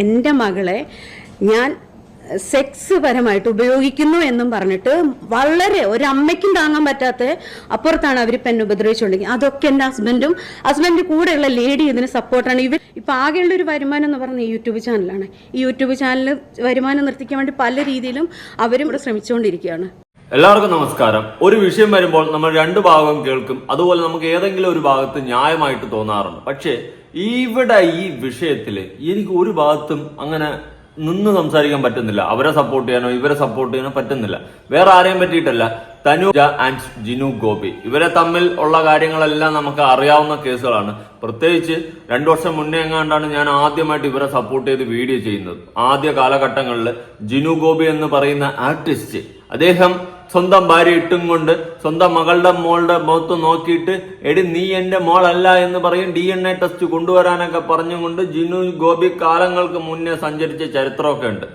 എന്റെ മകളെ ഞാൻ സെക്സ് പരമായിട്ട് ഉപയോഗിക്കുന്നു എന്നും പറഞ്ഞിട്ട് വളരെ ഒരു താങ്ങാൻ പറ്റാത്ത അപ്പുറത്താണ് അവർ എന്നെ ഉപദ്രവിച്ചുകൊണ്ടിരിക്കുന്നത്. അതൊക്കെ എന്റെ ഹസ്ബൻഡും ഹസ്ബൻഡിന്റെ കൂടെയുള്ള ലേഡി ഇതിന് സപ്പോർട്ടാണ്. ഇവർ ഇപ്പം ആകെയുള്ള ഒരു വരുമാനം എന്ന് പറഞ്ഞാൽ ഈ യൂട്യൂബ് ചാനലാണ്. ഈ യൂട്യൂബ് ചാനൽ വരുമാനം നിർത്തിക്കാൻ വേണ്ടി പല രീതിയിലും അവരും ഇവിടെ ശ്രമിച്ചുകൊണ്ടിരിക്കുകയാണ്. എല്ലാവർക്കും നമസ്കാരം. ഒരു വിഷയം വരുമ്പോൾ നമ്മൾ രണ്ട് ഭാഗം കേൾക്കും. അതുപോലെ നമുക്ക് ഏതെങ്കിലും ഒരു ഭാഗത്ത് ന്യായമായിട്ട് തോന്നാറുണ്ട്. പക്ഷേ ഇവിടെ ഈ വിഷയത്തിൽ എനിക്ക് ഒരു ഭാഗത്തും അങ്ങനെ നിന്ന് സംസാരിക്കാൻ പറ്റുന്നില്ല. അവരെ സപ്പോർട്ട് ചെയ്യാനോ ഇവരെ സപ്പോർട്ട് ചെയ്യാനോ പറ്റുന്നില്ല. വേറെ ആരെയും പറ്റിയിട്ടല്ല. തനുജ ആൻഡ് ജിനു ഗോപി. ഇവരെ തമ്മിൽ ഉള്ള കാര്യങ്ങളെല്ലാം നമുക്ക് അറിയാവുന്ന കേസുകളാണ്. പ്രത്യേകിച്ച് രണ്ടു വർഷം മുന്നേ എങ്ങാണ്ടാണ് ഞാൻ ആദ്യമായിട്ട് ഇവരെ സപ്പോർട്ട് ചെയ്ത് വീഡിയോ ചെയ്യുന്നത്. ആദ്യ കാലഘട്ടങ്ങളിൽ ജിനു ഗോപി എന്ന് പറയുന്ന ആർട്ടിസ്റ്റ് അദ്ദേഹം സ്വന്തം ഭാര്യ ഇട്ടും കൊണ്ട് സ്വന്തം മകളുടെ മോളുടെ മുഖത്ത് നോക്കിയിട്ട് എടി നീ എന്റെ മോളല്ല എന്ന് പറയും ഡി എൻ എ ടെസ്റ്റ് കൊണ്ടുവരാനൊക്കെ പറഞ്ഞുകൊണ്ട് ജിനു ഗോപി കാലങ്ങൾക്ക് മുന്നേ സഞ്ചരിച്ച ചരിത്രമൊക്കെ ഉണ്ട്.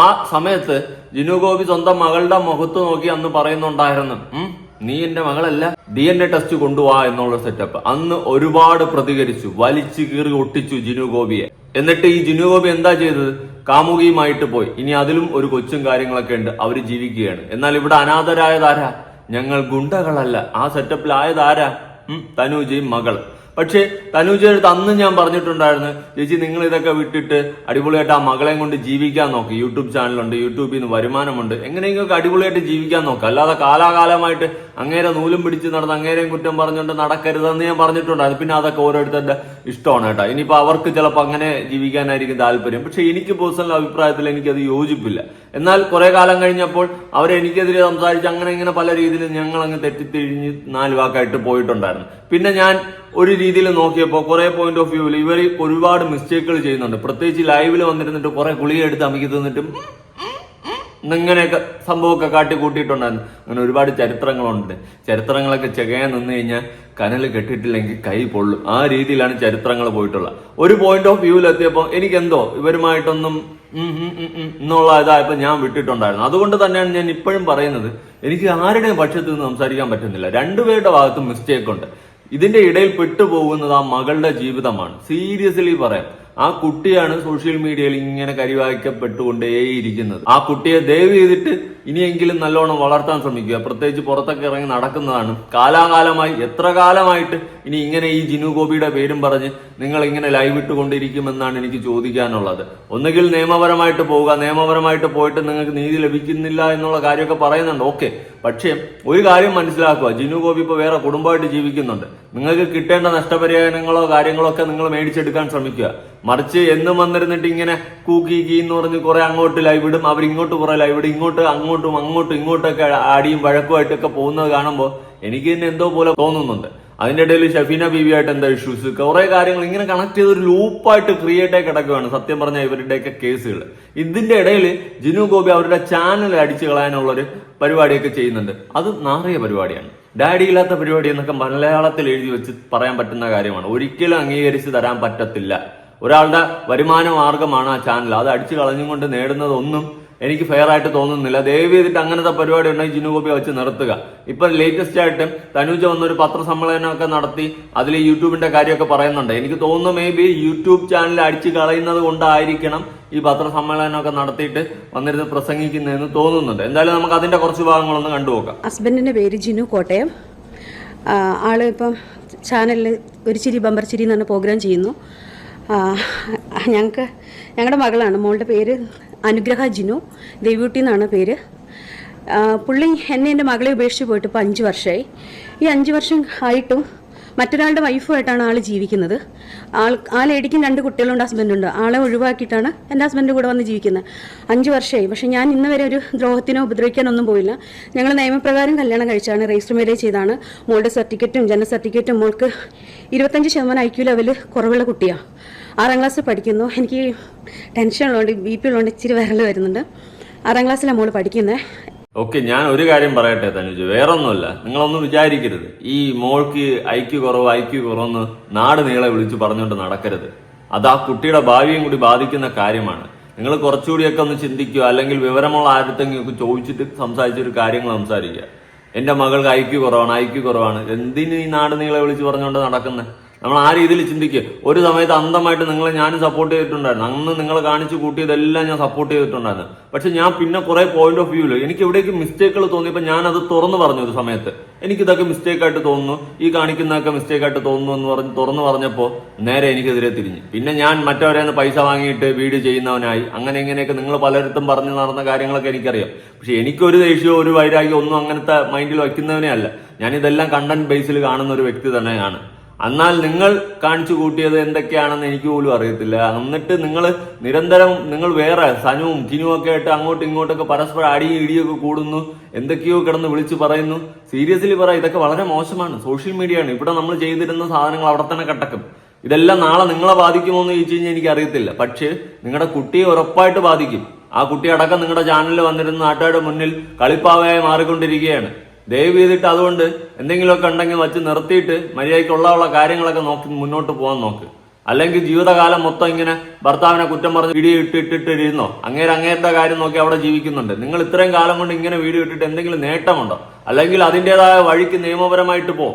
ആ സമയത്ത് ജിനു ഗോപി സ്വന്തം മകളുടെ മുഖത്ത് നോക്കി അന്ന് പറയുന്നുണ്ടായിരുന്നു നീ എന്റെ മകളല്ല ഡി എൻ എ ടെസ്റ്റ് കൊണ്ടുപോവാ എന്നുള്ള സെറ്റപ്പ് അന്ന് ഒരുപാട് പ്രതികരിച്ചു വലിച്ചു കീറി ഒട്ടിച്ചു ജിനു ഗോപിയെ. എന്നിട്ട് ഈ ജിനു ഗോപി എന്താ ചെയ്തത്? കാമുകിയുമായിട്ട് പോയി. ഇനി അതിലും ഒരു കൊച്ചും കാര്യങ്ങളൊക്കെ ഉണ്ട്. അവർ ജീവിക്കുകയാണ്. എന്നാൽ ഇവിടെ അനാഥരായതാരാ? ഞങ്ങൾ ഗുണ്ടകളല്ല. ആ സെറ്റപ്പിൽ ആയതാരാ തനുജയും മകൾ പക്ഷേ തനുജയുടെ അന്ന് ഞാൻ പറഞ്ഞിട്ടുണ്ടായിരുന്നു ചേച്ചി നിങ്ങൾ ഇതൊക്കെ വിട്ടിട്ട് അടിപൊളിയായിട്ട് ആ മകളെയും കൊണ്ട് ജീവിക്കാൻ നോക്ക്. യൂട്യൂബ് ചാനലുണ്ട് യൂട്യൂബിൽ നിന്ന് വരുമാനമുണ്ട്. എങ്ങനെയെങ്കിലും അടിപൊളിയായിട്ട് ജീവിക്കാൻ നോക്ക്. അല്ലാതെ കാലാകാലമായിട്ട് അങ്ങേരെ നൂലും പിടിച്ച് നടന്ന് അങ്ങേരെയും കുറ്റം പറഞ്ഞുകൊണ്ട് നടക്കരുതെന്ന് ഞാൻ പറഞ്ഞിട്ടുണ്ടായിരുന്നു. പിന്നെ അതൊക്കെ ഓരോരുത്തരുടെ ഇഷ്ടമാണ് കേട്ടോ. ഇനിയിപ്പോൾ അവർക്ക് ചിലപ്പോൾ അങ്ങനെ ജീവിക്കാനായിരിക്കും താല്പര്യം. പക്ഷെ എനിക്ക് പേഴ്സണൽ അഭിപ്രായത്തിൽ എനിക്കത് യോജിപ്പില്ല. എന്നാൽ കുറെ കാലം കഴിഞ്ഞപ്പോൾ അവരെനിക്കെതിരെ സംസാരിച്ച് അങ്ങനെ ഇങ്ങനെ പല രീതിയിൽ ഞങ്ങൾ അങ്ങ് തെറ്റിത്തിരിഞ്ഞ് നാല് വാക്കായിട്ട് പോയിട്ടുണ്ടായിരുന്നു. പിന്നെ ഞാൻ ഒരു രീതിയിൽ നോക്കിയപ്പോൾ കുറെ പോയിന്റ് ഓഫ് വ്യൂവിൽ ഇവർ ഒരുപാട് മിസ്റ്റേക്കുകൾ ചെയ്യുന്നുണ്ട്. പ്രത്യേകിച്ച് ലൈവിൽ വന്നിരുന്നിട്ട് കുറെ ഗുളിക എടുത്ത് അമിക്കി തിന്നിട്ടും ഇങ്ങനെയൊക്കെ സംഭവമൊക്കെ കാട്ടി കൂട്ടിയിട്ടുണ്ടായിരുന്നു അങ്ങനെ ഒരുപാട് ചരിത്രങ്ങളുണ്ട്. ചരിത്രങ്ങളൊക്കെ ചെകയാൻ നിന്ന് കഴിഞ്ഞാൽ കനൽ കെട്ടിട്ടില്ലെങ്കിൽ കൈ പൊള്ളും. ആ രീതിയിലാണ് ചരിത്രങ്ങൾ പോയിട്ടുള്ളത്. ഒരു പോയിന്റ് ഓഫ് വ്യൂവിൽ എത്തിയപ്പോൾ എനിക്കെന്തോ ഇവരുമായിട്ടൊന്നും എന്നുള്ള ഇതായപ്പോൾ ഞാൻ വിട്ടിട്ടുണ്ടായിരുന്നു. അതുകൊണ്ട് തന്നെയാണ് ഞാൻ ഇപ്പോഴും പറയുന്നത് എനിക്ക് ആരുടെയും പക്ഷത്ത് നിന്ന് സംസാരിക്കാൻ പറ്റുന്നില്ല. രണ്ടുപേരുടെ ഭാഗത്തും മിസ്റ്റേക്ക് ഉണ്ട്. ഇതിന്റെ ഇടയിൽ പെട്ടുപോകുന്നത് ആ മകളുടെ ജീവിതമാണ്. സീരിയസ്ലി പറയാം. ആ കുട്ടിയാണ് സോഷ്യൽ മീഡിയയിൽ ഇങ്ങനെ കരിവായിക്കപ്പെട്ടുകൊണ്ടേയിരിക്കുന്നത്. ആ കുട്ടിയെ ദയവ് ചെയ്തിട്ട് ഇനിയെങ്കിലും നല്ലോണം വളർത്താൻ ശ്രമിക്കുക. പ്രത്യേകിച്ച് പുറത്തൊക്കെ ഇറങ്ങി നടക്കുന്നതാണ്. കാലാകാലമായി എത്ര കാലമായിട്ട് ഇനി ഇങ്ങനെ ഈ ജിനു ഗോപിയുടെ പേരും പറഞ്ഞ് നിങ്ങൾ ഇങ്ങനെ ലൈവ് ഇട്ടുകൊണ്ടിരിക്കുമെന്നാണ് എനിക്ക് ചോദിക്കാനുള്ളത്. ഒന്നുകിൽ നിയമപരമായിട്ട് പോവുക നിയമപരമായിട്ട് പോയിട്ട് നിങ്ങൾക്ക് നീതി ലഭിക്കുന്നില്ല എന്നുള്ള കാര്യമൊക്കെ പറയുന്നുണ്ട്. ഓക്കെ. പക്ഷേ ഒരു കാര്യം മനസ്സിലാക്കുക. ജിനു ഗോപി ഇപ്പോൾ വേറെ കുടുംബമായിട്ട് ജീവിക്കുന്നുണ്ട്. നിങ്ങൾക്ക് കിട്ടേണ്ട നഷ്ടപരിഹാരങ്ങളോ കാര്യങ്ങളോ ഒക്കെ നിങ്ങൾ മേടിച്ചെടുക്കാൻ ശ്രമിക്കുക. മറിച്ച് എന്നും വന്നിരുന്നിട്ട് ഇങ്ങനെ കൂക്കി കീ എന്ന് പറഞ്ഞ് കുറെ അങ്ങോട്ട് ലൈവ് ഇടും. അവർ ഇങ്ങോട്ട് കുറെ ലൈവ് ഇടും. ഇങ്ങോട്ട് അങ്ങോട്ടും അങ്ങോട്ടും ഇങ്ങോട്ടൊക്കെ ആടിയും വഴക്കുമായിട്ടൊക്കെ പോകുന്നത് കാണുമ്പോൾ എനിക്ക് തന്നെ എന്തോ പോലെ തോന്നുന്നുണ്ട്. അതിന്റെ ഇടയിൽ ഷഫീന ബീവിയായിട്ട് എന്താ ഇഷ്യൂസ് കുറെ കാര്യങ്ങൾ ഇങ്ങനെ കണക്ട് ചെയ്ത് ഒരു ലൂപ്പായിട്ട് ക്രിയേറ്റ് ആയി കിടക്കുകയാണ്. സത്യം പറഞ്ഞാൽ ഇവരുടെയൊക്കെ കേസുകൾ ഇതിന്റെ ഇടയിൽ ജിനു ഗോപി അവരുടെ ചാനൽ അടിച്ചു കളയാനുള്ളൊരു പരിപാടിയൊക്കെ ചെയ്യുന്നുണ്ട്. അത് നാറിയ പരിപാടിയാണ്. ഡാഡി ഇല്ലാത്ത പരിപാടി എന്നൊക്കെ മലയാളത്തിൽ എഴുതി വെച്ച് പറയാൻ പറ്റുന്ന കാര്യമാണ്. ഒരിക്കലും അംഗീകരിച്ച് തരാൻ പറ്റത്തില്ല. ഒരാളുടെ വരുമാന മാർഗമാണ് ആ ചാനൽ അത് അടിച്ചു കളഞ്ഞുകൊണ്ട് നേടുന്നതൊന്നും എനിക്ക് ഫെയർ ആയിട്ട് തോന്നുന്നില്ല. ദയവ് ചെയ്തിട്ട് അങ്ങനത്തെ പരിപാടി ഉണ്ടെങ്കിൽ ജിനു ഗോപി വെച്ച് നിർത്തുക. ഇപ്പൊ ലേറ്റസ്റ്റ് ആയിട്ട് തനുജ വന്നൊരു പത്രസമ്മേളനമൊക്കെ നടത്തി അതിൽ യൂട്യൂബിന്റെ കാര്യമൊക്കെ പറയുന്നുണ്ട്. എനിക്ക് തോന്നുന്നു മേ ബി യൂട്യൂബ് ചാനൽ അടിച്ചു കളയുന്നത് കൊണ്ടായിരിക്കണം ഈ പത്രസമ്മേളനമൊക്കെ നടത്തിയിട്ട് വന്നിരുന്ന് പ്രസംഗിക്കുന്നതെന്ന് തോന്നുന്നുണ്ട്. എന്തായാലും നമുക്ക് അതിന്റെ കുറച്ച് ഭാഗങ്ങളൊന്ന് കണ്ടുപോക്കാം ഹസ്ബൻഡിന്റെ പേര് ജിനു കോട്ടയം. ആൾ ഇപ്പം ചാനലിൽ ഒരു ചിരി ബമ്പർ ചിരി എന്ന് പറഞ്ഞ പ്രോഗ്രാം ചെയ്യുന്നു. ഞങ്ങൾക്ക് ഞങ്ങളുടെ മകളാണ്. മോളുടെ പേര് അനുഗ്രഹ ജിനു ദേവ്യൂട്ടി എന്നാണ് പേര്. പുള്ളി എന്നെ എന്റെ മകളെ ഉപേക്ഷിച്ച് പോയിട്ട് ഇപ്പോൾ അഞ്ച് വർഷമായി ഈ അഞ്ച് വർഷം ആയിട്ടും മറ്റൊരാളുടെ വൈഫുമായിട്ടാണ് ആൾ ജീവിക്കുന്നത്. ആൾ ആ ലേഡിക്കും രണ്ട് കുട്ടികളുണ്ട് ഹസ്ബൻഡുണ്ട് ആളെ ഒഴിവാക്കിയിട്ടാണ് എന്റെ ഹസ്ബൻഡ് കൂടെ വന്ന് ജീവിക്കുന്നത്. അഞ്ച് വർഷമായി പക്ഷേ ഞാൻ ഇന്ന് വരെ ഒരു ദ്രോഹത്തിനോ ഉപദ്രവിക്കാനോ ഒന്നും പോയില്ല. ഞങ്ങൾ നിയമപ്രകാരം കല്യാണം കഴിച്ചാണ് രജിസ്റ്റർ മാരേജ് ചെയ്താണ്. മോളുടെ സർട്ടിഫിക്കറ്റും ജനന സർട്ടിഫിക്കറ്റും മോൾക്ക് ഇരുപത്തഞ്ച് ശതമാനം ഐക്യു ക്യു ലെവൽ കുറവുള്ള കുട്ടിയാണ് ആറാം ക്ലാസ്സിൽ പഠിക്കുന്നു. എനിക്ക് ടെൻഷൻ ഉള്ളതുകൊണ്ട് ബി പി ഉള്ളതുകൊണ്ട് ഇച്ചിരി വിരൽ വരുന്നുണ്ട്. ആറാം ക്ലാസ്സിലാണ് മോൾ പഠിക്കുന്നത് ഓക്കെ ഞാൻ ഒരു കാര്യം പറയട്ടെ തനുജ്. വേറൊന്നുമല്ല. നിങ്ങളൊന്നും വിചാരിക്കരുത്. ഈ മോൾക്ക് ഐക്യു കുറവ് ഐക്യു കുറവെന്ന് നാട് നീളെ വിളിച്ച് പറഞ്ഞുകൊണ്ട് നടക്കരുത്. അത് ആ കുട്ടിയുടെ ഭാവിയും കൂടി ബാധിക്കുന്ന കാര്യമാണ്. നിങ്ങൾ കുറച്ചുകൂടിയൊക്കെ ഒന്ന് ചിന്തിക്കുക. അല്ലെങ്കിൽ വിവരമുള്ള ആരത്തെങ്കിലും ഒക്കെ ചോദിച്ചിട്ട് സംസാരിച്ചൊരു കാര്യങ്ങൾ സംസാരിക്കുക. എന്റെ മകൾക്ക് ഐക്യു കുറവാണ് ഐക്യു കുറവാണ്. എന്തിന് ഈ നാട് നീളെ വിളിച്ച് പറഞ്ഞുകൊണ്ട് നടക്കുന്നത് നമ്മൾ ആ രീതിയിൽ ചിന്തിക്കുക ഒരു സമയത്ത് അന്തമായിട്ട് നിങ്ങളെ ഞാൻ സപ്പോർട്ട് ചെയ്തിട്ടുണ്ടായിരുന്നു. അന്ന് നിങ്ങൾ കാണിച്ചു കൂട്ടിയതെല്ലാം ഞാൻ സപ്പോർട്ട് ചെയ്തിട്ടുണ്ടായിരുന്നു. പക്ഷെ ഞാൻ പിന്നെ കുറെ പോയിന്റ് ഓഫ് വ്യൂൽ എനിക്ക് എവിടേക്ക് മിസ്റ്റേക്കുകൾ തോന്നിയപ്പോൾ ഞാൻ അത് തുറന്നു പറഞ്ഞു ഒരു സമയത്ത്. എനിക്ക് ഇതൊക്കെ മിസ്റ്റേക്ക് ആയിട്ട് തോന്നുന്നു. ഈ കാണിക്കുന്നതൊക്കെ മിസ്റ്റേക്ക് ആയിട്ട് തോന്നുന്നു എന്ന് പറഞ്ഞ് തുറന്നു പറഞ്ഞപ്പോൾ നേരെ എനിക്കെതിരെ തിരിഞ്ഞു. പിന്നെ ഞാൻ മറ്റവരെ നിന്ന് പൈസ വാങ്ങിയിട്ട് വീഡിയോ ചെയ്യുന്നവനായി. അങ്ങനെ ഇങ്ങനെയൊക്കെ നിങ്ങൾ പലയിടത്തും പറഞ്ഞു നടന്ന കാര്യങ്ങളൊക്കെ എനിക്കറിയാം. പക്ഷെ എനിക്കൊരു ദേഷ്യമോ ഒരു വൈരാഗ്യം ഒന്നും അങ്ങനത്തെ മൈൻഡിൽ വയ്ക്കുന്നവനെ അല്ല. ഞാനിതെല്ലാം കണ്ടന്റ് ബേസിൽ കാണുന്ന ഒരു വ്യക്തി തന്നെയാണ്. എന്നാൽ നിങ്ങൾ കാണിച്ചു കൂട്ടിയത് എന്തൊക്കെയാണെന്ന് എനിക്ക് പോലും അറിയത്തില്ല. എന്നിട്ട് നിങ്ങൾ നിരന്തരം നിങ്ങൾ വേറെ സനുവും കിനുവും ഒക്കെ ആയിട്ട് അങ്ങോട്ടും ഇങ്ങോട്ടൊക്കെ പരസ്പരം അടിയും ഇടിയൊക്കെ കൂടുന്നു. എന്തൊക്കെയോ കിടന്ന് വിളിച്ചു പറയുന്നു. സീരിയസ്ലി പറ ഇതൊക്കെ വളരെ മോശമാണ്. സോഷ്യൽ മീഡിയ ആണ്. ഇവിടെ നമ്മൾ ചെയ്തിരുന്ന സാധനങ്ങൾ അവിടെ തന്നെ കട്ടക്കും. ഇതെല്ലാം നാളെ നിങ്ങളെ ബാധിക്കുമോ എന്ന് ചോദിച്ചു കഴിഞ്ഞാൽ എനിക്ക് അറിയത്തില്ല. പക്ഷേ നിങ്ങളുടെ കുട്ടിയെ ഉറപ്പായിട്ട് ബാധിക്കും. ആ കുട്ടി അടക്കം നിങ്ങളുടെ ചാനലിൽ വന്നിരുന്ന നാട്ടുകാരുടെ മുന്നിൽ കളിപ്പാവയായി മാറിക്കൊണ്ടിരിക്കുകയാണ്. ദയവ് ചെയ്തിട്ട് അതുകൊണ്ട് എന്തെങ്കിലുമൊക്കെ ഉണ്ടെങ്കിൽ വച്ച് നിർത്തിയിട്ട് മര്യാദയ്ക്കുള്ള കാര്യങ്ങളൊക്കെ നോക്കി മുന്നോട്ട് പോകാൻ നോക്ക്. അല്ലെങ്കിൽ ജീവിതകാലം മൊത്തം ഇങ്ങനെ ഭർത്താവിനെ കുറ്റം പറഞ്ഞ് വീഡിയോ ഇട്ടിട്ടിട്ട് ഇരുന്നോ അങ്ങേര് അങ്ങേരുടെ കാര്യം നോക്കി അവിടെ ജീവിക്കുന്നുണ്ട്. നിങ്ങൾ ഇത്രയും കാലം കൊണ്ട് ഇങ്ങനെ വീഡിയോ ഇട്ടിട്ട് എന്തെങ്കിലും നേട്ടമുണ്ടോ? അല്ലെങ്കിൽ അതിന്റെതായ വഴിക്ക് നിയമപരമായിട്ട് പോ.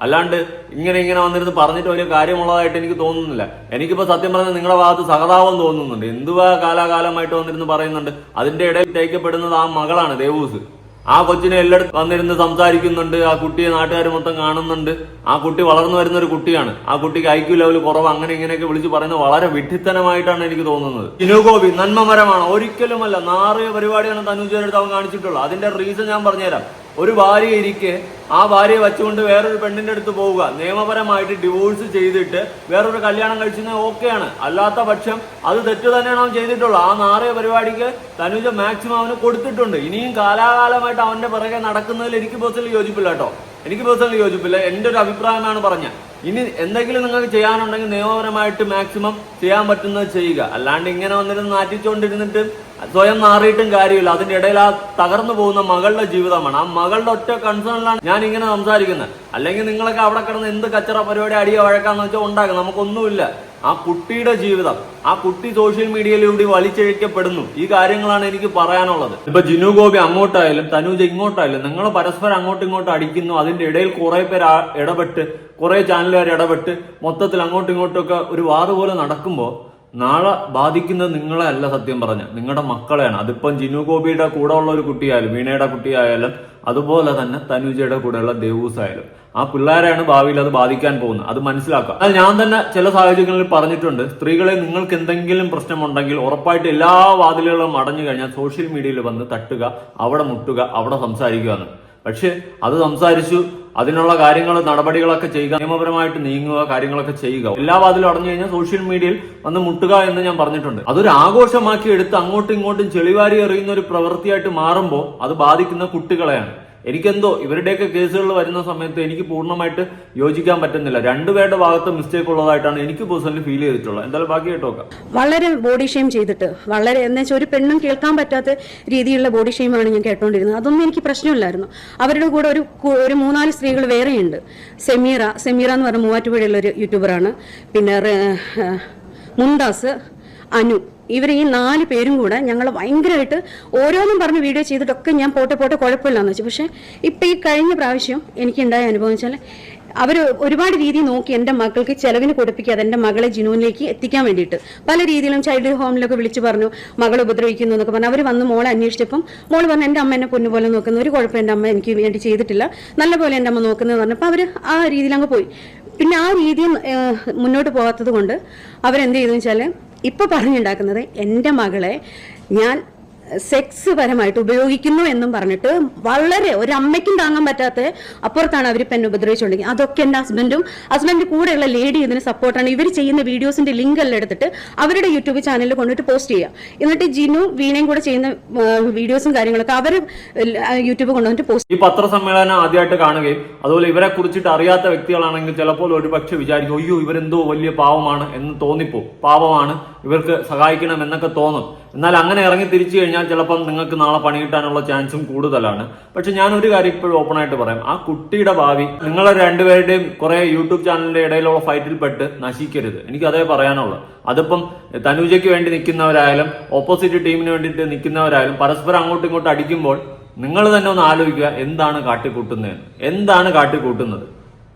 അല്ലാണ്ട് ഇങ്ങനെ ഇങ്ങനെ വന്നിരുന്ന് പറഞ്ഞിട്ട് വലിയ കാര്യമുള്ളതായിട്ട് എനിക്ക് തോന്നുന്നില്ല. എനിക്കിപ്പോ സത്യം പറഞ്ഞാൽ നിങ്ങളുടെ ഭാഗത്ത് സഹതാപം തോന്നുന്നുണ്ട്. എന്തുവാ കാലാകാലമായിട്ട് വന്നിരുന്ന് പറയുന്നുണ്ട്? അതിന്റെ ഇടയിൽ തേക്കപ്പെടുന്നത് ആ മകളാണ് ദേവൂസ്. ആ കൊച്ചിനെ എല്ലായിടത്തും വന്നിരുന്ന് സംസാരിക്കുന്നുണ്ട്. ആ കുട്ടിയെ നാട്ടുകാർ മൊത്തം കാണുന്നുണ്ട്. ആ കുട്ടി വളർന്നു വരുന്ന ഒരു കുട്ടിയാണ്. ആ കുട്ടിക്ക് ഐക്യു ലെവൽ കുറവ് അങ്ങനെ ഇങ്ങനെയൊക്കെ വിളിച്ച് പറയുന്നത് വളരെ വിഡ്ഢിത്തനമായിട്ടാണ് എനിക്ക് തോന്നുന്നത്. ഇനുഗോപി നന്മമരമാണ്. ഒരിക്കലുമല്ല നാറിയ പരിപാടിയാണ് തനുജയുടെ അവൻ കാണിച്ചിട്ടുള്ളത്. അതിന്റെ റീസൺ ഞാൻ പറഞ്ഞുതരാം. ഒരു ഭാര്യ ഇരിക്കെ ആ ഭാര്യയെ വെച്ചുകൊണ്ട് വേറൊരു പെണ്ണിന്റെ അടുത്ത് പോവുക. നിയമപരമായിട്ട് ഡിവോഴ്സ് ചെയ്തിട്ട് വേറൊരു കല്യാണം കഴിച്ചത് ഓക്കെയാണ്. അല്ലാത്ത പക്ഷം അത് തെറ്റ് തന്നെയാണ് അവൻ ചെയ്തിട്ടുള്ളൂ ആ നാറിയ പരിപാടിക്ക് തനുജ മാക്സിമം അവന് കൊടുത്തിട്ടുണ്ട്. ഇനിയും കാലാകാലമായിട്ട് അവന്റെ പിറകെ നടക്കുന്നതിൽ എനിക്ക് പേഴ്സണലി യോജിപ്പില്ല കേട്ടോ. എനിക്ക് പേഴ്സണലി യോജിപ്പില്ല. എന്റെ ഒരു അഭിപ്രായമാണ് പറഞ്ഞത്. ഇനി എന്തെങ്കിലും നിങ്ങൾക്ക് ചെയ്യാനുണ്ടെങ്കിൽ നിയമപരമായിട്ട് മാക്സിമം ചെയ്യാൻ പറ്റുന്നത് ചെയ്യുക. അല്ലാണ്ട് ഇങ്ങനെ വന്നിരുന്ന് നാറ്റിച്ചുകൊണ്ടിരുന്നിട്ട് സ്വയം മാറിയിട്ടും കാര്യമില്ല. അതിന്റെ ഇടയിൽ ആ തകർന്നു പോകുന്ന മകളുടെ ജീവിതമാണ്. ആ മകളുടെ ഒറ്റ കൺസേണിലാണ് ഞാൻ ഇങ്ങനെ സംസാരിക്കുന്നത്. അല്ലെങ്കിൽ നിങ്ങളൊക്കെ അവിടെ കിടന്ന് എന്ത് കച്ചറ പരിപാടി അടിയ വഴക്കാന്ന് വെച്ചാൽ ഉണ്ടാക്കും നമുക്കൊന്നുമില്ല. ആ കുട്ടിയുടെ ജീവിതം ആ കുട്ടി സോഷ്യൽ മീഡിയയിലൂടെ വലിച്ചഴിക്കപ്പെടുന്നു. ഈ കാര്യങ്ങളാണ് എനിക്ക് പറയാനുള്ളത്. ഇപ്പൊ ജിനു ഗോപി അങ്ങോട്ടായാലും തനുജ ഇങ്ങോട്ടായാലും നിങ്ങൾ പരസ്പരം അങ്ങോട്ടും ഇങ്ങോട്ടും അടിക്കുന്നു. അതിന്റെ ഇടയിൽ കുറെ പേര് ഇടപെട്ട് കുറെ ചാനലുകാർ ഇടപെട്ട് മൊത്തത്തിൽ അങ്ങോട്ടും ഇങ്ങോട്ടും ഒക്കെ ഒരു വാറ് പോലെ നടക്കുമ്പോൾ നാളെ ബാധിക്കുന്നത് നിങ്ങളെ അല്ല സത്യം പറഞ്ഞ. നിങ്ങളുടെ മക്കളെയാണ്. അതിപ്പം ജിനു ഗോപിയുടെ കൂടെ ഉള്ള ഒരു കുട്ടിയായാലും വീണയുടെ കുട്ടിയായാലും അതുപോലെ തന്നെ തനുജയുടെ കൂടെയുള്ള ദേവൂസ് ആയാലും ആ പിള്ളേരെയാണ് ഭാവിയിൽ അത് ബാധിക്കാൻ പോകുന്നത്. അത് മനസ്സിലാക്കുക. അത് ഞാൻ തന്നെ ചില സാഹചര്യങ്ങളിൽ പറഞ്ഞിട്ടുണ്ട് സ്ത്രീകളെ നിങ്ങൾക്ക് എന്തെങ്കിലും പ്രശ്നമുണ്ടെങ്കിൽ ഉറപ്പായിട്ട് എല്ലാ വാതിലുകളും അടഞ്ഞു കഴിഞ്ഞാൽ സോഷ്യൽ മീഡിയയിൽ വന്ന് തട്ടുക അവിടെ മുട്ടുക അവിടെ സംസാരിക്കുക എന്ന്. പക്ഷെ അത് സംസാരിച്ചു അതിനുള്ള കാര്യങ്ങൾ നടപടികളൊക്കെ ചെയ്യുക നിയമപരമായിട്ട് നീങ്ങുക കാര്യങ്ങളൊക്കെ ചെയ്യുക. എല്ലാ വാതിലും അടഞ്ഞു കഴിഞ്ഞാൽ സോഷ്യൽ മീഡിയയിൽ വന്ന് മുട്ടുക എന്ന് ഞാൻ പറഞ്ഞിട്ടുണ്ട്. അതൊരു ആഘോഷമാക്കി എടുത്ത് അങ്ങോട്ടും ഇങ്ങോട്ടും ചെളിവാരി എറിയുന്ന ഒരു പ്രവൃത്തിയായിട്ട് മാറുമ്പോൾ അത് ബാധിക്കുന്ന കുട്ടികളെയാണ്. എനിക്കെന്തോ ഇവരുടെയൊക്കെ കേസുകൾ വരുന്ന സമയത്ത് എനിക്ക് പൂർണമായിട്ട് യോജിക്കാൻ പറ്റുന്നില്ല. രണ്ടുപേരുടെ ഭാഗത്ത് മിസ്റ്റേക്ക് ഉള്ളതായിട്ടാണ് എനിക്ക് പേഴ്സണലി ഫീൽ ചെയ്തിട്ടുള്ളത്. എന്തായാലും ബാക്കി കേട്ടോ നോക്കാം. വളരെ ബോഡി ഷെയിം ചെയ്തിട്ട് വളരെ എന്ന് വെച്ചാൽ ഒരു പെണ്ണും കേൾക്കാൻ പറ്റാത്ത രീതിയിലുള്ള ബോഡി ഷെയിമാണ് ഞാൻ കേട്ടോണ്ടിരുന്നത്. അതൊന്നും എനിക്ക് പ്രശ്നമില്ലായിരുന്നു. അവരുടെ കൂടെ ഒരു ഒരു മൂന്നാൽ സ്ത്രീകൾ വേറെയുണ്ട്. സെമീറ സെമീറ എന്ന് പറഞ്ഞ മൂവാറ്റുപുഴയുള്ള ഒരു യൂട്യൂബറാണ് പിന്നെ മുന്താസ് അനു ഇവർ ഈ നാല് പേരും കൂടെ ഞങ്ങൾ ഭയങ്കരമായിട്ട് ഓരോന്നും പറഞ്ഞ് വീഡിയോ ചെയ്തിട്ടൊക്കെ ഞാൻ പോട്ടെ പോട്ടെ കുഴപ്പമില്ലാന്ന് വെച്ചു. പക്ഷേ ഇപ്പം ഈ കഴിഞ്ഞ പ്രാവശ്യം എനിക്കുണ്ടായ അനുഭവം വെച്ചാൽ അവർ ഒരുപാട് രീതി നോക്കി എന്റെ മക്കൾക്ക് ചിലവിന് കൊടുപ്പിക്കാതെ എന്റെ മകളെ ജിനൂനിലേക്ക് എത്തിക്കാൻ വേണ്ടിയിട്ട്. പല രീതിയിലും ചൈൽഡ് ഹോമിലൊക്കെ വിളിച്ച് പറഞ്ഞു മകൾ ഉപദ്രവിക്കുന്നു എന്നൊക്കെ പറഞ്ഞു. അവർ വന്ന് മോളെ അന്വേഷിച്ചപ്പം മോൾ പറഞ്ഞു എന്റെ അമ്മ എന്നെ പൊന്നുപോലെ നോക്കുന്നു. ഒരു കുഴപ്പം എന്റെ അമ്മ എനിക്ക് വേണ്ടി ചെയ്തിട്ടില്ല. നല്ല പോലെ എന്റെ അമ്മ നോക്കുന്നത് പറഞ്ഞപ്പോൾ അവർ ആ രീതിയിൽ അങ്ങ് പോയി. പിന്നെ ആ രീതി മുന്നോട്ട് പോകാത്തത് കൊണ്ട് അവരെന്ത് ചെയ്തു വെച്ചാൽ ഇപ്പോൾ പറഞ്ഞുണ്ടാക്കുന്നത് എന്റെ മകളെ ഞാൻ സെക്സ് പരമായിട്ട് ഉപയോഗിക്കുന്നു എന്നും പറഞ്ഞിട്ട് വളരെ ഒരു അമ്മയ്ക്കും താങ്ങാൻ പറ്റാത്ത അപ്പുറത്താണ് അവർ ഇപ്പം എന്നെ ഉപദ്രവിച്ചുകൊണ്ടിരിക്കുന്നത് അതൊക്കെ എന്റെ ഹസ്ബൻഡും ഹസ്ബൻഡ് കൂടെയുള്ള ലേഡി ഇതിന് സപ്പോർട്ടാണ് ഇവർ ചെയ്യുന്ന വീഡിയോസിന്റെ ലിങ്ക് എല്ലാം എടുത്തിട്ട് അവരുടെ യൂട്യൂബ് ചാനലിൽ കൊണ്ടിട്ട് പോസ്റ്റ് ചെയ്യുക എന്നിട്ട് ജിനു വീണയും കൂടെ ചെയ്യുന്ന വീഡിയോസും കാര്യങ്ങളൊക്കെ അവർ യൂട്യൂബ് കൊണ്ടുവന്നിട്ട് പോസ്റ്റ് ഈ പത്രസമ്മേളനം ആദ്യമായിട്ട് കാണുകയും അതുപോലെ ഇവരെ കുറിച്ചിട്ട് അറിയാത്ത വ്യക്തികളാണെങ്കിൽ ചിലപ്പോൾ ഒരുപക്ഷെ വിചാരിക്കും അയ്യോ ഇവരെന്തോ വലിയ പാവമാണ് എന്ന് തോന്നിപ്പോ പാവമാണ്. ഇവർക്ക് സഹായിക്കണം എന്നൊക്കെ തോന്നും. എന്നാൽ അങ്ങനെ ഇറങ്ങി തിരിച്ചു കഴിഞ്ഞാൽ ചിലപ്പം നിങ്ങൾക്ക് നാളെ പണി കിട്ടാനുള്ള ചാൻസും കൂടുതലാണ്. പക്ഷെ ഞാൻ ഒരു കാര്യം ഇപ്പോഴും ഓപ്പൺ ആയിട്ട് പറയാം. ആ കുട്ടിയുടെ ഭാവി നിങ്ങളെ രണ്ടുപേരുടെയും കുറെ യൂട്യൂബ് ചാനലിന്റെ ഇടയിലുള്ള ഫൈറ്റിൽ പെട്ട് നശിക്കരുത്. എനിക്ക് അതേ പറയാനുള്ളൂ. അതിപ്പം തനുജയ്ക്ക് വേണ്ടി നിൽക്കുന്നവരായാലും ഓപ്പോസിറ്റ് ടീമിന് വേണ്ടിയിട്ട് നിൽക്കുന്നവരായാലും പരസ്പരം അങ്ങോട്ടും ഇങ്ങോട്ടും അടിക്കുമ്പോൾ നിങ്ങൾ തന്നെ ഒന്ന് ആലോചിക്കുക എന്താണ് കാട്ടിക്കൂട്ടുന്നത്? എന്താണ് കാട്ടിക്കൂട്ടുന്നത്?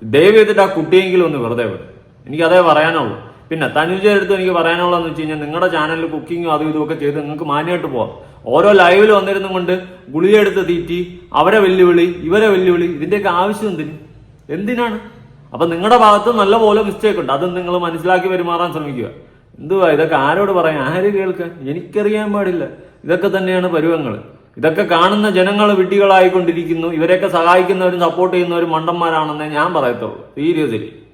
ദയവ് ചെയ്തിട്ട് ആ കുട്ടിയെങ്കിലും ഒന്ന് വെറുതെ വിടും. എനിക്ക് അതേ പറയാനുള്ളൂ. പിന്നെ തനുജയുടെ അടുത്ത് എനിക്ക് പറയാനുള്ളതെന്ന് വെച്ച് കഴിഞ്ഞാൽ നിങ്ങളുടെ ചാനലിൽ കുക്കിങ്ങും അതും ഇതും ഒക്കെ ചെയ്ത് നിങ്ങൾക്ക് മാന്യമായിട്ട് പോവാം. ഓരോ ലൈവിൽ വന്നിരുന്നു കൊണ്ട് ഗുളിയെടുത്ത് തീറ്റി അവരെ വെല്ലുവിളി ഇവരെ വെല്ലുവിളി ഇതിന്റെയൊക്കെ ആവശ്യം എന്തിന്? എന്തിനാണ്? അപ്പൊ നിങ്ങളുടെ ഭാഗത്ത് നല്ലപോലെ മിസ്റ്റേക്ക് ഉണ്ട്. അതും നിങ്ങൾ മനസ്സിലാക്കി പെരുമാറാൻ ശ്രമിക്കുക. എന്തുവാ ഇതൊക്കെ ആരോട് പറയാൻ? ആര് കേൾക്കാൻ? എനിക്കറിയാൻ പാടില്ല. ഇതൊക്കെ തന്നെയാണ് പരുവങ്ങൾ ഇതൊക്കെ കാണുന്ന ജനങ്ങൾ വിഡ്ഢികളായിക്കൊണ്ടിരിക്കുന്നു. ഇവരെയൊക്കെ സഹായിക്കുന്നവരും സപ്പോർട്ട് ചെയ്യുന്നവരും മണ്ടന്മാരാണെന്നേ ഞാൻ പറയത്തുള്ളൂ. സീരിയസ്ലി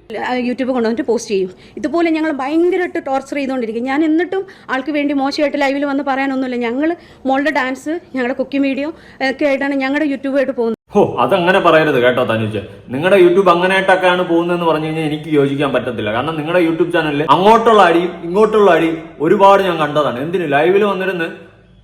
യൂട്യൂബ് കൊണ്ടുവന്നിട്ട് പോസ്റ്റ് ചെയ്യും. ഇതുപോലെ ഞങ്ങൾ ഭയങ്കരമായിട്ട് ടോർച്ചർ ചെയ്തുകൊണ്ടിരിക്കും. ഞാൻ എന്നിട്ടും ആൾക്ക് വേണ്ടി മോശമായിട്ട് ലൈവിൽ വന്ന് പറയാനൊന്നുമില്ല. ഞങ്ങൾ മോളുടെ ഡാൻസ് ഞങ്ങളുടെ കുക്കിംഗ് വീഡിയോ ഒക്കെ ആയിട്ടാണ് ഞങ്ങളുടെ യൂട്യൂബായിട്ട് പോകുന്നത്. ഓ അതങ്ങനെ പറയരുത് കേട്ടോ തനുജ്. നിങ്ങളുടെ യൂട്യൂബ് അങ്ങനെയായിട്ടൊക്കെയാണ് പോകുന്നതെന്ന് പറഞ്ഞു കഴിഞ്ഞാൽ എനിക്ക് യോജിക്കാൻ പറ്റത്തില്ല. കാരണം നിങ്ങളുടെ യൂട്യൂബ് ചാനലിൽ അങ്ങോട്ടുള്ള അടിയും ഇങ്ങോട്ടുള്ള അടിയും ഒരുപാട് ഞാൻ കണ്ടതാണ്. എന്തിനു? ലൈവിൽ വന്നിരുന്ന്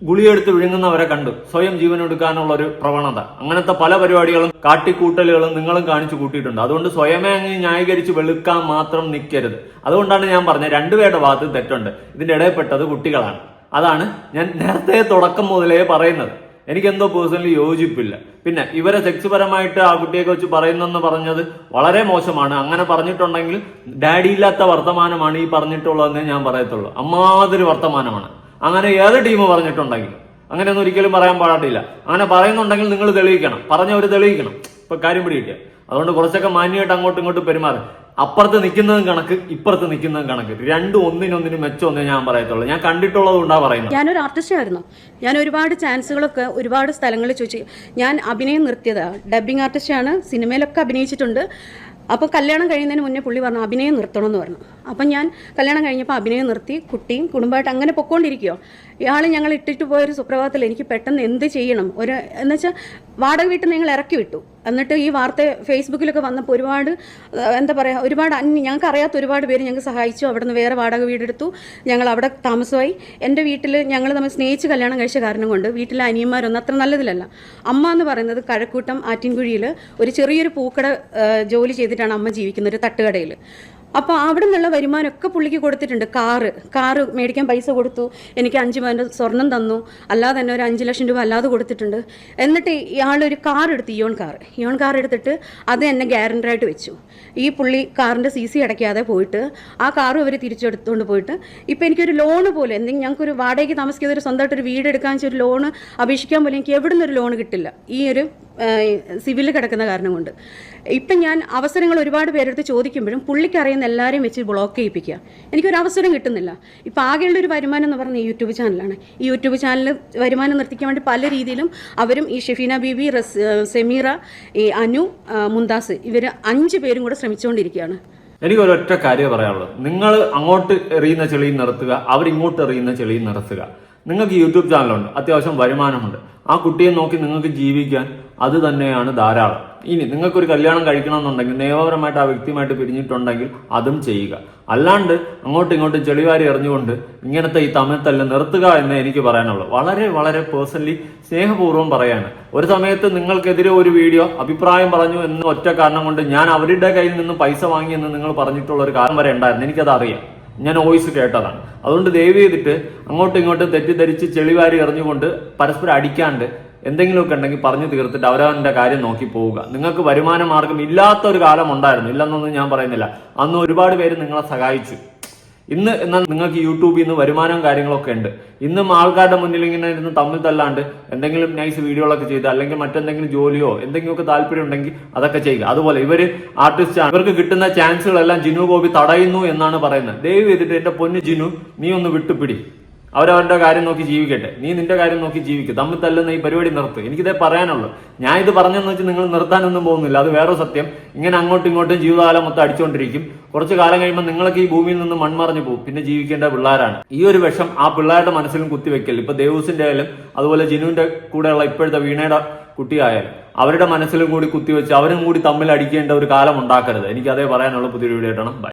ഗുളിയെടുത്ത് വിഴുങ്ങുന്നവരെ കണ്ടു. സ്വയം ജീവൻ എടുക്കാനുള്ള ഒരു പ്രവണത. അങ്ങനത്തെ പല പരിപാടികളും കാട്ടിക്കൂട്ടലുകളും നിങ്ങളും കാണിച്ചു കൂട്ടിയിട്ടുണ്ട്. അതുകൊണ്ട് സ്വയമേ അങ്ങ് ന്യായീകരിച്ച് വെളുക്കാൻ മാത്രം നിൽക്കരുത് അതുകൊണ്ടാണ് ഞാൻ പറഞ്ഞത് രണ്ടുപേരുടെ ഭാഗത്ത് തെറ്റുണ്ട്. ഇതിന്റെ ഇടയിൽപ്പെട്ടത് കുട്ടികളാണ്. അതാണ് ഞാൻ നേരത്തെ തുടക്കം മുതലേ പറയുന്നത്. എനിക്കെന്തോ പേഴ്സണലി യോജിപ്പില്ല. പിന്നെ ഇവരെ സെക്സ് പരമായിട്ട് ആ കുട്ടിയൊക്കെ വെച്ച് പറയുന്നെന്ന് പറഞ്ഞത് വളരെ മോശമാണ്. അങ്ങനെ പറഞ്ഞിട്ടുണ്ടെങ്കിൽ ഡാഡി ഇല്ലാത്ത വർത്തമാനമാണ് ഈ പറഞ്ഞിട്ടുള്ളതെന്നേ ഞാൻ പറയത്തുള്ളൂ. അമ്മാതിരി വർത്തമാനമാണ്. അങ്ങനെ ഏത് ടീം പറഞ്ഞിട്ടുണ്ടെങ്കിൽ അങ്ങനെയൊന്നും ഒരിക്കലും പറയാൻ പാടില്ല. അങ്ങനെ പറയുന്നുണ്ടെങ്കിൽ നിങ്ങൾ തെളിയിക്കണം. പറഞ്ഞവർ തെളിയിക്കണം. ഇപ്പൊ കാര്യം പിടികിട്ടിയ അതുകൊണ്ട് കുറച്ചൊക്കെ മാന്യമായിട്ട് അങ്ങോട്ടും ഇങ്ങോട്ടും പെരുമാറും. അപ്പുറത്ത് നിൽക്കുന്നതും കണക്ക് ഇപ്പുറത്ത് നിൽക്കുന്നതും കണക്ക്. രണ്ടും ഒന്നിനൊന്നിനും മെച്ചമൊന്നേ ഞാൻ പറയത്തുള്ളൂ. ഞാൻ കണ്ടിട്ടുള്ളത് കൊണ്ടാ പറയുന്നത്. ഞാനൊരു ആർട്ടിസ്റ്റ് ആയിരുന്നു. ഞാൻ ഒരുപാട് ചാൻസുകളൊക്കെ ഒരുപാട് സ്ഥലങ്ങളിൽ ചോദിച്ചു ഞാൻ അഭിനയം നിർത്തിയതാണ് ഡബിങ് ആർട്ടിസ്റ്റാണ് സിനിമയിലൊക്കെ അഭിനയിച്ചിട്ടുണ്ട്. അപ്പോൾ കല്യാണം കഴിയുന്നതിന് മുന്നേ പുള്ളി പറഞ്ഞു അഭിനയം നിർത്തണം എന്ന് പറഞ്ഞു. അപ്പം ഞാൻ കല്യാണം കഴിഞ്ഞപ്പോൾ അഭിനയം നിർത്തി കുട്ടിയും കുടുംബമായിട്ട് അങ്ങനെ പൊക്കോണ്ടിരിക്കുകയോ ഇയാൾ ഞങ്ങൾ ഇട്ടിട്ട് പോയൊരു സുപ്രഭാതത്തിൽ എനിക്ക് പെട്ടെന്ന് എന്ത് ചെയ്യണം? ഒരു എന്ന് വെച്ചാൽ വാടക വീട്ടിൽ നിങ്ങൾ ഇറക്കി വിട്ടു. എന്നിട്ട് ഈ വാർത്ത ഫേസ്ബുക്കിലൊക്കെ വന്നപ്പോൾ ഒരുപാട് എന്താ പറയുക ഒരുപാട് അന്യ ഞങ്ങൾക്ക് അറിയാത്ത ഒരുപാട് പേര് ഞങ്ങൾക്ക് സഹായിച്ചു. അവിടെ നിന്ന് വേറെ വാടക വീടെടുത്തു. ഞങ്ങൾ അവിടെ താമസമായി. എന്റെ വീട്ടിൽ ഞങ്ങൾ നമ്മൾ സ്നേഹിച്ച് കല്യാണം കഴിച്ച കാരണം കൊണ്ട് വീട്ടിലെ അനിയന്മാരൊന്നും അത്ര നല്ലതിലല്ല. അമ്മ എന്ന് പറയുന്നത് കഴക്കൂട്ടം ആറ്റിൻകുഴിയിൽ ഒരു ചെറിയൊരു പൂക്കട ജോലി ചെയ്തിട്ടാണ് അമ്മ ജീവിക്കുന്നത് ഒരു തട്ടുകടയിൽ അപ്പോൾ അവിടെ നിന്നുള്ള വരുമാനമൊക്കെ പുള്ളിക്ക് കൊടുത്തിട്ടുണ്ട്. കാറ് കാറ് മേടിക്കാൻ പൈസ കൊടുത്തു. എനിക്ക് അഞ്ച് പവന്റെ സ്വർണം തന്നു. അല്ലാതെ തന്നെ ഒരു അഞ്ച് ലക്ഷം രൂപ അല്ലാതെ കൊടുത്തിട്ടുണ്ട്. എന്നിട്ട് ഇയാളൊരു കാർ എടുത്തു ഇയോൺ കാർ. ഇയോൺ കാർ എടുത്തിട്ട് അത് എന്നെ ഗ്യാരണ്ടറായിട്ട് വെച്ചു. ഈ പുള്ളി കാറിന്റെ സി സി അടയ്ക്കാതെ പോയിട്ട് ആ കാറും അവർ തിരിച്ചെടുത്തുകൊണ്ട് പോയിട്ട് ഇപ്പം എനിക്കൊരു ലോണ് പോലെ എന്തെങ്കിലും ഞങ്ങൾക്കൊരു വാടകയ്ക്ക് താമസിക്കുന്ന ഒരു സ്വന്തമായിട്ടൊരു വീട് എടുക്കാൻ വെച്ചൊരു ലോണ് അപേക്ഷിക്കാൻ പോലും എനിക്ക് എവിടെ നിന്നൊരു ലോൺ കിട്ടില്ല. ഈ ഒരു സിവിലിൽ കിടക്കുന്ന കാരണം കൊണ്ട്. ഇപ്പം ഞാൻ അവസരങ്ങൾ ഒരുപാട് പേരെടുത്ത് ചോദിക്കുമ്പോഴും പുള്ളിക്കറിയുന്ന എല്ലാവരെയും വെച്ച് ബ്ലോക്ക് ചെയ്യിപ്പിക്കുക. എനിക്കൊരു അവസരം കിട്ടുന്നില്ല. ഇപ്പം ആകെയുള്ള ഒരു വരുമാനം എന്ന് പറഞ്ഞ യൂട്യൂബ് ചാനലാണ്. ഈ യൂട്യൂബ് ചാനൽ വരുമാനം നിർത്തിക്കാൻ വേണ്ടി പല രീതിയിലും അവരും ഈ ഷെഫീന ബീബി സെമീറ ഈ അനു മുന്താസ് ഇവർ അഞ്ച് പേരും കൂടെ ശ്രമിച്ചുകൊണ്ടിരിക്കുകയാണ്. എനിക്ക് ഒരൊറ്റ കാര്യം പറയാനുള്ളത്. നിങ്ങൾ അങ്ങോട്ട് എറിയുന്ന ചെളിയും നിർത്തുക അവരിങ്ങോട്ട് എറിയുന്ന ചെളിയും നിർത്തുക നിങ്ങൾക്ക് യൂട്യൂബ് ചാനലുണ്ട് അത്യാവശ്യം വരുമാനമുണ്ട്. ആ കുട്ടിയെ നോക്കി നിങ്ങൾക്ക് ജീവിക്കാൻ അത് തന്നെയാണ് ധാരാളം. ഇനി നിങ്ങൾക്കൊരു കല്യാണം കഴിക്കണമെന്നുണ്ടെങ്കിൽ നിയമപരമായിട്ട് ആ വ്യക്തിയുമായിട്ട് പിരിഞ്ഞിട്ടുണ്ടെങ്കിൽ അതും ചെയ്യുക. അല്ലാണ്ട് അങ്ങോട്ടും ഇങ്ങോട്ടും ചെളിവാരി എറിഞ്ഞുകൊണ്ട് ഇങ്ങനത്തെ ഈ തമിഴ്ത്തല്ല തല്ല് നിർത്തുക എന്ന് എനിക്ക് പറയാനുള്ളൂ. വളരെ വളരെ പേഴ്സണലി സ്നേഹപൂർവം പറയാണ്. ഒരു സമയത്ത് നിങ്ങൾക്കെതിരെ ഒരു വീഡിയോ അഭിപ്രായം പറഞ്ഞു എന്ന ഒറ്റ കാരണം കൊണ്ട് ഞാൻ അവരുടെ കയ്യിൽ നിന്ന് പൈസ വാങ്ങി എന്ന് നിങ്ങൾ പറഞ്ഞിട്ടുള്ള ഒരു കാലം വരെ ഉണ്ടായിരുന്നു. എനിക്കത് അറിയാം ഞാൻ വോയിസ് കേട്ടതാണ്. അതുകൊണ്ട് ദയവ് ചെയ്തിട്ട് അങ്ങോട്ടും ഇങ്ങോട്ടും തെറ്റിദ്ധരിച്ച് ചെളിവാരി എറിഞ്ഞുകൊണ്ട് പരസ്പരം അടിക്കാണ്ട് എന്തെങ്കിലുമൊക്കെ ഉണ്ടെങ്കിൽ പറഞ്ഞു തീർത്തിട്ട് അവരവന്റെ കാര്യം നോക്കി പോവുക. നിങ്ങൾക്ക് വരുമാന മാർഗം ഇല്ലാത്ത ഒരു കാലം ഉണ്ടായിരുന്നു. ഇല്ലെന്നൊന്നും ഞാൻ പറയുന്നില്ല. അന്ന് ഒരുപാട് പേര് നിങ്ങളെ സഹായിച്ചു. ഇന്ന് എന്നാൽ നിങ്ങൾക്ക് യൂട്യൂബിൽ നിന്ന് വരുമാനവും കാര്യങ്ങളൊക്കെ ഉണ്ട്. ഇന്നും ആൾക്കാരുടെ മുന്നിൽ ഇങ്ങനെ ഇരുന്ന് തമ്മിൽ തല്ലാണ്ട് എന്തെങ്കിലും നൈസ് വീഡിയോകളൊക്കെ ചെയ്ത് അല്ലെങ്കിൽ മറ്റെന്തെങ്കിലും ജോലിയോ എന്തെങ്കിലുമൊക്കെ താല്പര്യം ഉണ്ടെങ്കിൽ അതൊക്കെ ചെയ്യുക. അതുപോലെ ഇവർ ആർട്ടിസ്റ്റ് ആണ്. ഇവർക്ക് കിട്ടുന്ന ചാൻസുകളെല്ലാം ജിനു ഗോപി തടയുന്നു എന്നാണ് പറയുന്നത്. ദയവ് ചെയ്തിട്ട് എന്റെ പൊന്നു ജിനു നീ ഒന്ന് വിട്ടുപിടി. അവരവരുടെ കാര്യം നോക്കി ജീവിക്കട്ടെ. നീ നിന്റെ കാര്യം നോക്കി ജീവിക്കും. തമ്മിൽ തല്ലുന്ന ഈ പരിപാടി നിർത്ത്. എനിക്കിതേ പറയാനുള്ളൂ. ഞാൻ ഇത് പറഞ്ഞെന്ന് വെച്ച് നിങ്ങൾ നിർത്താനൊന്നും പോകുന്നില്ല. അത് വേറെ സത്യം. ഇങ്ങനെ അങ്ങോട്ടും ഇങ്ങോട്ടും ജീവിതകാലം മൊത്തം അടിച്ചുകൊണ്ടിരിക്കും കുറച്ച് കാലം കഴിയുമ്പോൾ നിങ്ങളൊക്കെ ഈ ഭൂമിയിൽ നിന്ന് മൺമറഞ്ഞു പോകും. പിന്നെ ജീവിക്കേണ്ട പിള്ളേരാണ്. ഈ ഒരു വിഷം ആ പിള്ളേരുടെ മനസ്സിലും കുത്തിവെക്കൽ ഇപ്പൊ ദേവൂസിന്റെ ആയാലും അതുപോലെ ജിനുവിന്റെ കൂടെയുള്ള ഇപ്പോഴത്തെ വീണയുടെ കുട്ടിയായാലും അവരുടെ മനസ്സിലും കൂടി കുത്തിവെച്ച് അവരും കൂടി തമ്മിൽ അടിക്കേണ്ട ഒരു കാലം ഉണ്ടാക്കരുത്. അതേ പറയാനുള്ള. പുതിയ വീഡിയോ ആയിട്ടാണ് ബൈ